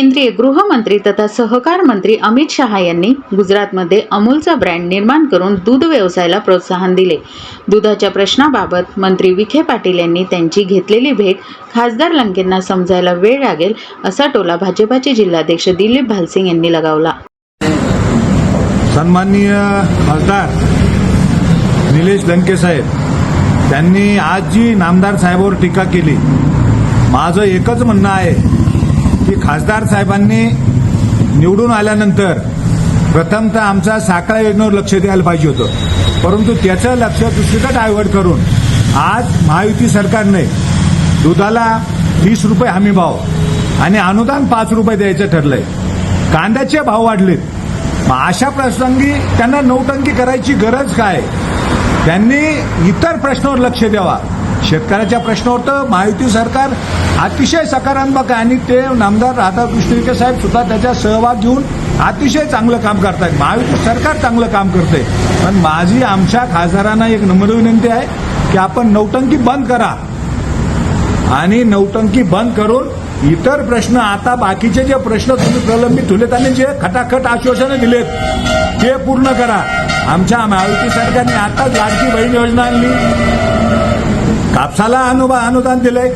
केंद्रीय गृहमंत्री तथा सहकार मंत्री अमित शहा यांनी गुजरातमध्ये अमूलचा ब्रँड निर्माण करून दूध व्यवसायाला प्रोत्साहन दिले. दुधाच्या प्रश्नाबाबत मंत्री विखे पाटील यांनी त्यांची घेतलेली भेट खासदार लंकेंना समजायला वेळ लागेल असा टोला भाजपाचे जिल्हाध्यक्ष दिलीप भालसिंग यांनी लगावला. सन्माननीय खासदार निलेश लंके साहेब त्यांनी आज जी नामदार साहेबावर टीका केली. माझं एकच म्हणणं आहे की खासदार साहेबांनी निवडून आल्यानंतर प्रथमतः आमचा साखळा योजनेवर लक्ष द्यायला पाहिजे होतं. परंतु त्याचं लक्ष दुसरीकडे डायव्हर्ट करून आज महायुती सरकारने दुधाला वीस रुपये हमी भाव आणि अनुदान पाच रुपये द्यायचं ठरलंय. कांद्याचे भाव वाढलेत. मग अशा प्रसंगी त्यांना नौटंकी करायची गरज काय? त्यांनी इतर प्रश्नावर लक्ष द्यावा. शेतकऱ्याच्या प्रश्नावर तर महायुती सरकार अतिशय सकारात्मक आहे. आणि ते नामदार राधाकृष्ण विखे साहेब सुद्धा त्याचा सहभाग घेऊन अतिशय चांगलं काम करतायत. महायुती सरकार चांगलं काम करते पण माझी आमच्या खासदारांना एक नम्र विनंती आहे की आपण नौटंकी बंद करा. आणि नौटंकी बंद करून इतर प्रश्न आता बाकीचे जे प्रश्न तुम्ही प्रलंबित होलेत आणि जे खटाखट आश्वासनं दिलेत ते पूर्ण करा. आमच्या महायुती सरकारने आताच लाडकी बहीण योजना आणली. कापसाला अनुबा अनुदान दिलंय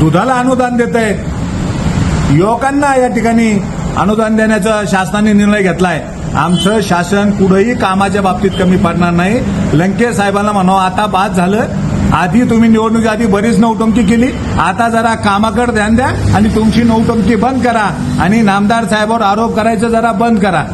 दुधाला अनुदान देत आहे युवकांना या ठिकाणी अनुदान देण्याचा शासनाने निर्णय घेतलाय. आमचं शासन कुठंही कामाच्या बाबतीत कमी पडणार नाही. लंके साहेबांना म्हणावं आता बाद झालं. आधी तुम्ही निवडणुकी आधी बरीच नौटंकी केली. आता जरा कामाकडे ध्यान द्या आणि तुमची नौटंकी बंद करा. आणि नामदार साहेबावर आरोप करायचं जरा बंद करा.